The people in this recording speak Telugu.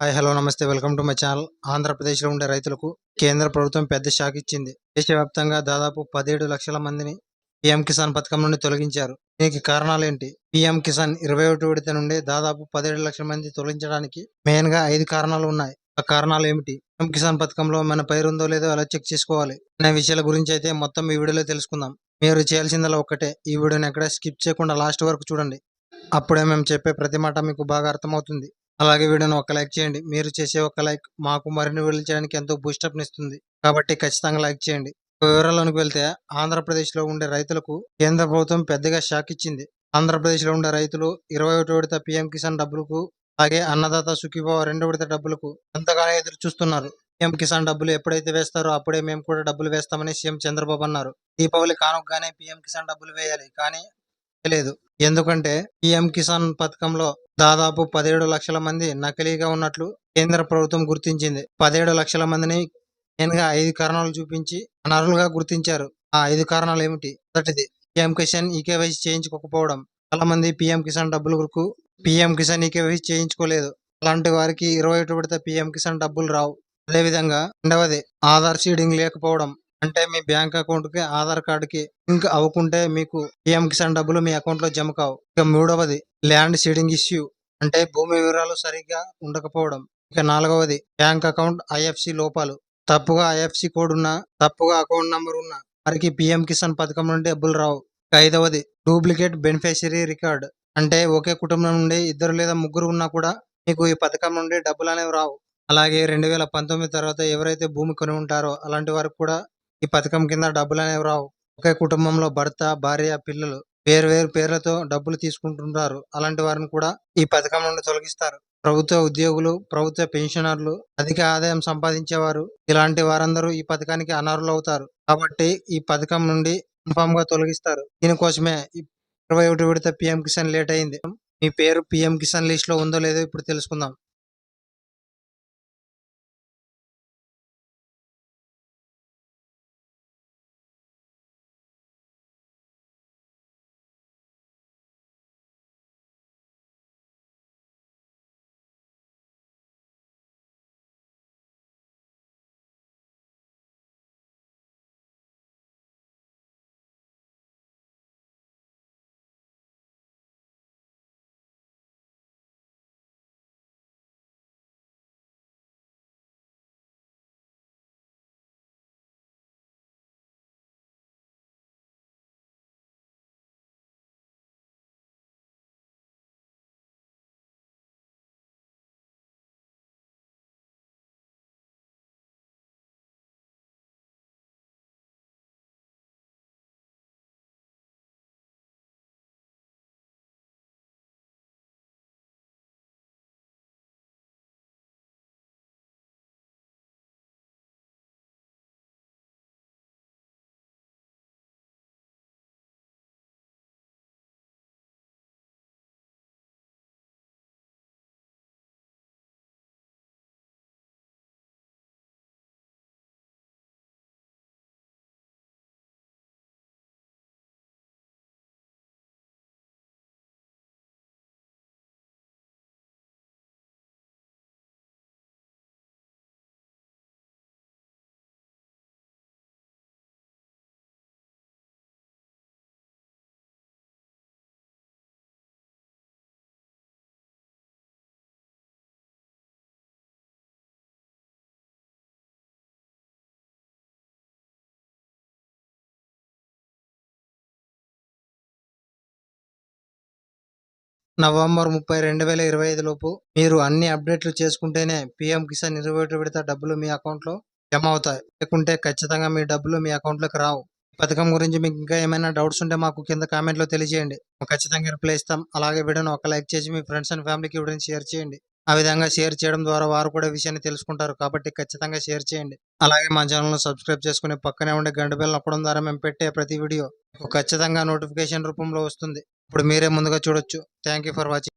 Hi hello namaste. Welcome to my channel. ఆంధ్రప్రదేశ్లో ఉండే రైతులకు కేంద్ర ప్రభుత్వం పెద్ద షాక్ ఇచ్చింది. దేశవ్యాప్తంగా దాదాపు పదిహేడు లక్షల మందిని పీఎం కిసాన్ పథకం నుండి తొలగించారు. దీనికి కారణాలు ఏంటి పీఎం కిసాన్ ఇరవై ఒకటి విడత నుండి దాదాపు పదిహేడు లక్షల మంది తొలగించడానికి మెయిన్గా ఐదు కారణాలు ఉన్నాయి. ఆ కారణాలు ఏమిటి? పీఎం కిసాన్ పథకంలో మన పేరు ఉందో లేదో ఎలా చెక్ చేసుకోవాలి? అనే విషయాల గురించి అయితే మొత్తం ఈ వీడియోలో తెలుసుకుందాం. మీరు చేయాల్సిందల్లా ఒక్కటే. ఈ వీడియోని ఎక్కడ స్కిప్ చేయకుండా లాస్ట్ వరకు చూడండి. అప్పుడే మేము చెప్పే ప్రతి మాట మీకు బాగా అర్థమవుతుంది. అలాగే వీడియోని ఒక లైక్ చేయండి. మీరు చేసే ఒక లైక్ మాకు మరిన్ని వీడియోలు చేయడానికి ఎంతో బూస్టప్ ఇస్తుంది. కాబట్టి ఖచ్చితంగా లైక్ చేయండి. వివరాల్లోనికి వెళ్తే ఆంధ్రప్రదేశ్లో ఉండే రైతులకు కేంద్ర ప్రభుత్వం పెద్దగా షాక్ ఇచ్చింది. ఆంధ్రప్రదేశ్లో ఉండే రైతులు ఇరవై ఒకటి విడత పీఎం కిసాన్ డబ్బులకు అలాగే అన్నదాత సుఖీభావ రెండు విడత డబ్బులకు ఎంతగానో ఎదురు చూస్తున్నారు. పీఎం కిసాన్ డబ్బులు ఎప్పుడైతే వేస్తారో అప్పుడే మేము కూడా డబ్బులు వేస్తామని సీఎం చంద్రబాబు అన్నారు. దీపావళి కానుకగానే పీఎం కిసాన్ డబ్బులు వేయాలి కానీ లేదు ఎందుకంటే పీఎం కిసాన్ పథకంలో దాదాపు పదిహేడు లక్షల మంది నకిలీగా ఉన్నట్లు కేంద్ర ప్రభుత్వం గుర్తించింది. పదిహేడు లక్షల మందిని నేనుగా ఐదు కారణాలు చూపించి అనర్హులుగా గుర్తించారు. ఆ ఐదు కారణాలు ఏమిటి? మొదటిది పిఎం కిసాన్ ఈకేవైసీ చేయించుకోకపోవడం చాలా మంది పిఎం కిసాన్ డబ్బులకు పిఎం కిసాన్ ఈకేవైసీ చేయించుకోలేదు. అలాంటి వారికి ఇరవై ఒకటి పడితే పిఎం కిసాన్ డబ్బులు రావు. అదేవిధంగా రెండవది ఆధార్ సీడింగ్ లేకపోవడం. అంటే మీ బ్యాంక్ అకౌంట్కి ఆధార్ కార్డు కి లింక్ అవ్వకుంటే మీకు పిఎం కిసాన్ డబ్బులు మీ అకౌంట్లో జమ కావు. ఇక మూడవది ల్యాండ్ సీడింగ్ ఇష్యూ అంటే భూమి వివరాలు సరిగ్గా ఉండకపోవడం. ఇక నాలుగవది బ్యాంక్ అకౌంట్ ఐఎఫ్సి లోపాలు. తప్పుగా ఐఎఫ్సి కోడ్ ఉన్న తప్పుగా అకౌంట్ నంబర్ ఉన్న వారికి పిఎం కిసాన్ పథకం నుండి డబ్బులు రావు. ఇక ఐదవది డూప్లికేట్ బెనిఫిషరీ రికార్డ్ అంటే ఒకే కుటుంబం నుండి ఇద్దరు లేదా ముగ్గురు ఉన్నా కూడా మీకు ఈ పథకం నుండి డబ్బులు అనేవి రావు. అలాగే రెండు వేల పంతొమ్మిది తర్వాత ఎవరైతే భూమి కొని ఉంటారో అలాంటి వారికి కూడా ఈ పథకం కింద డబ్బులు అనేవి రావు. ఒకే కుటుంబంలో భర్త భార్య పిల్లలు వేరు వేరు పేర్లతో డబ్బులు తీసుకుంటుంటారు. అలాంటి వారిని కూడా ఈ పథకం నుండి తొలగిస్తారు. ప్రభుత్వ ఉద్యోగులు ప్రభుత్వ పెన్షనర్లు అధిక ఆదాయం సంపాదించేవారు ఇలాంటి వారందరూ ఈ పథకానికి అనర్హులు అవుతారు. కాబట్టి ఈ పథకం నుండి కన్ఫామ్గా తొలగిస్తారు. దీనికోసమే ఇరవై ఒకటి విడత పిఎం కిసాన్ లేట్ అయింది. మీ పేరు పిఎం కిసాన్ లిస్ట్లో ఉందో లేదో ఇప్పుడు తెలుసుకుందాం. నవంబర్ ముప్పై రెండు వేల ఇరవై ఐదు లోపు మీరు అన్ని అప్డేట్లు చేసుకుంటేనే పిఎం కిసాన్ ఇరవై ఒకటి విడత డబ్బులు మీ అకౌంట్లో జమ అవుతాయి. లేకుంటే ఖచ్చితంగా మీ డబ్బులు మీ అకౌంట్లోకి రావు. ఈ పథకం గురించి మీకు ఇంకా ఏమైనా డౌట్స్ ఉంటే మాకు కింద కామెంట్లో తెలియజేయండి. ఖచ్చితంగా రిప్లై ఇస్తాం. అలాగే వీడియోను ఒక లైక్ చేసి మీ ఫ్రెండ్స్ అండ్ ఫ్యామిలీకి వీడియోని షేర్ చేయండి. ఆ విధంగా షేర్ చేయడం ద్వారా వారు కూడా విషయాన్ని తెలుసుకుంటారు. కాబట్టి ఖచ్చితంగా షేర్ చేయండి. అలాగే మా ఛానల్ను సబ్స్క్రైబ్ చేసుకుని పక్కనే ఉండే గంట బెల్ నొక్కడం ద్వారా మేము పెట్టే ప్రతి వీడియో ఖచ్చితంగా నోటిఫికేషన్ రూపంలో వస్తుంది. ఇప్పుడు మీరే ముందుగా చూడొచ్చు. Thank you for watching